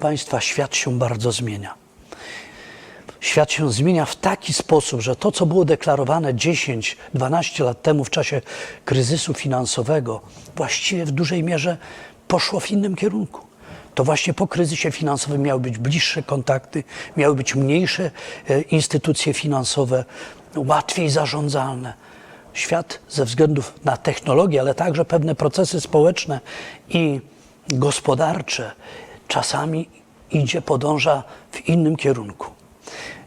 Państwa, świat się bardzo zmienia. Świat się zmienia w taki sposób, że to, co było deklarowane 10-12 lat temu w czasie kryzysu finansowego, właściwie w dużej mierze poszło w innym kierunku. To właśnie po kryzysie finansowym miały być bliższe kontakty, miały być mniejsze e, instytucje finansowe, łatwiej zarządzalne. Świat ze względów na technologię, ale także pewne procesy społeczne i gospodarcze czasami idzie, podąża w innym kierunku.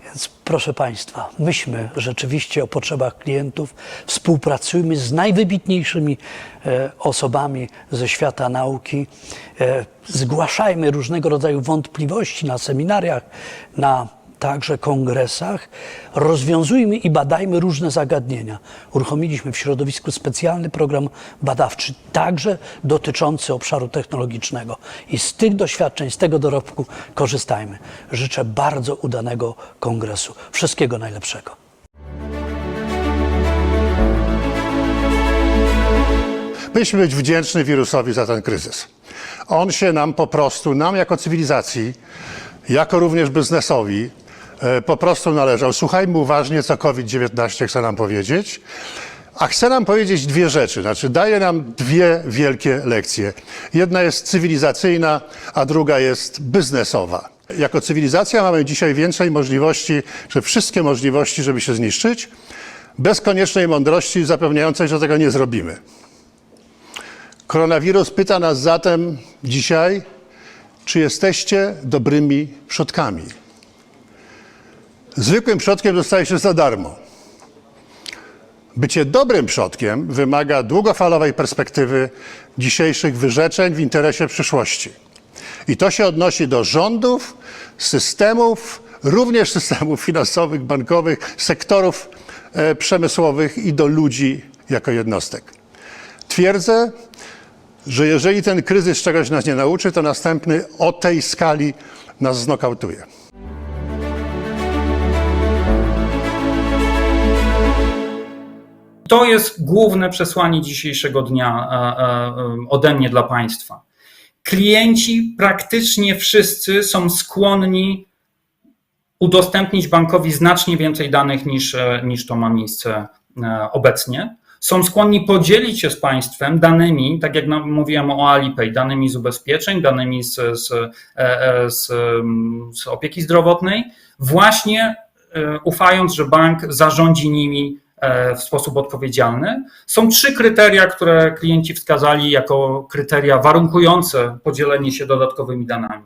Więc proszę Państwa, myślmy rzeczywiście o potrzebach klientów, współpracujmy z najwybitniejszymi e, osobami ze świata nauki, e, zgłaszajmy różnego rodzaju wątpliwości na seminariach, na także kongresach, rozwiązujmy i badajmy różne zagadnienia. Uruchomiliśmy w środowisku specjalny program badawczy, także dotyczący obszaru technologicznego. I z tych doświadczeń, z tego dorobku korzystajmy. Życzę bardzo udanego kongresu. Wszystkiego najlepszego. Powinniśmy być wdzięczni wirusowi za ten kryzys. On się nam po prostu, nam jako cywilizacji, jako również biznesowi, po prostu należał. Słuchajmy uważnie, co COVID-19 chce nam powiedzieć. A chce nam powiedzieć dwie rzeczy, znaczy daje nam dwie wielkie lekcje. Jedna jest cywilizacyjna, a druga jest biznesowa. Jako cywilizacja mamy dzisiaj więcej możliwości, że wszystkie możliwości, żeby się zniszczyć, bez koniecznej mądrości zapewniającej, że tego nie zrobimy. Koronawirus pyta nas zatem dzisiaj, czy jesteście dobrymi przodkami. Zwykłym przodkiem dostaje się za darmo. Bycie dobrym przodkiem wymaga długofalowej perspektywy dzisiejszych wyrzeczeń w interesie przyszłości. I to się odnosi do rządów, systemów, również systemów finansowych, bankowych, sektorów e, przemysłowych i do ludzi jako jednostek. Twierdzę, że jeżeli ten kryzys czegoś nas nie nauczy, to następny o tej skali nas znokautuje. To jest główne przesłanie dzisiejszego dnia e, e, ode mnie dla Państwa. Klienci praktycznie wszyscy są skłonni udostępnić bankowi znacznie więcej danych niż, e, niż to ma miejsce obecnie. Są skłonni podzielić się z państwem danymi, tak jak mówiłem o Alipay, danymi z ubezpieczeń, danymi z, z, z, z opieki zdrowotnej, właśnie ufając, że bank zarządzi nimi w sposób odpowiedzialny. Są trzy kryteria, które klienci wskazali jako kryteria warunkujące podzielenie się dodatkowymi danymi.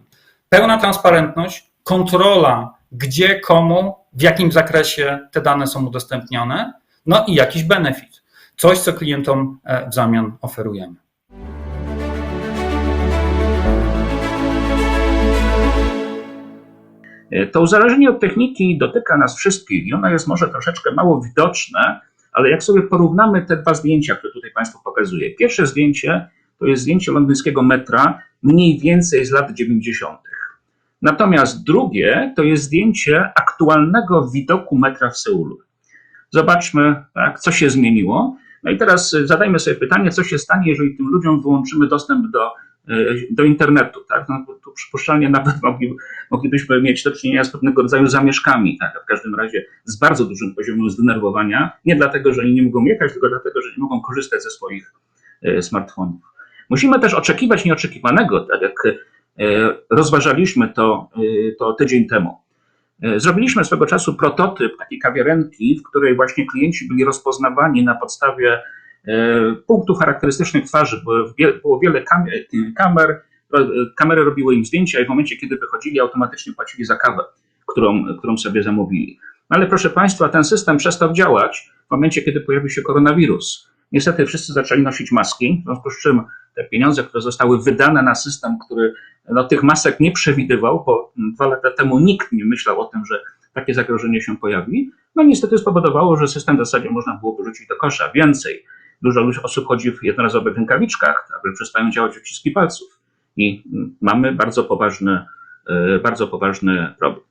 Pełna transparentność, kontrola, gdzie, komu, w jakim zakresie te dane są udostępnione, no i jakiś benefit. Coś, co klientom w zamian oferujemy. To uzależnienie od techniki dotyka nas wszystkich i ono jest może troszeczkę mało widoczne, ale jak sobie porównamy te dwa zdjęcia, które tutaj Państwu pokazuję. Pierwsze zdjęcie to jest zdjęcie londyńskiego metra mniej więcej z lat 90. Natomiast drugie to jest zdjęcie aktualnego widoku metra w Seulu. Zobaczmy, tak, co się zmieniło. No i teraz zadajmy sobie pytanie, co się stanie, jeżeli tym ludziom wyłączymy dostęp do do internetu. Tak? No, tu przypuszczalnie nawet mogli, moglibyśmy mieć do czynienia z pewnego rodzaju zamieszkami, tak? w każdym razie z bardzo dużym poziomem zdenerwowania, nie dlatego, że oni nie mogą jechać, tylko dlatego, że nie mogą korzystać ze swoich smartfonów. Musimy też oczekiwać nieoczekiwanego, tak jak rozważaliśmy to, to tydzień temu. Zrobiliśmy swego czasu prototyp takiej kawiarenki, w której właśnie klienci byli rozpoznawani na podstawie punktów charakterystycznych twarzy. Było wiele kamer, kamery robiły im zdjęcia i w momencie, kiedy wychodzili, automatycznie płacili za kawę, którą, którą sobie zamówili. No ale proszę Państwa, ten system przestał działać w momencie, kiedy pojawił się koronawirus. Niestety wszyscy zaczęli nosić maski, w związku z czym te pieniądze, które zostały wydane na system, który no, tych masek nie przewidywał, bo dwa lata temu nikt nie myślał o tym, że takie zagrożenie się pojawi, no niestety spowodowało, że system w zasadzie można było wyrzucić do kosza. Więcej, dużo osób chodzi w jednorazowych rękawiczkach, aby przestają działać odciski palców. I mamy bardzo poważny, bardzo poważny problem.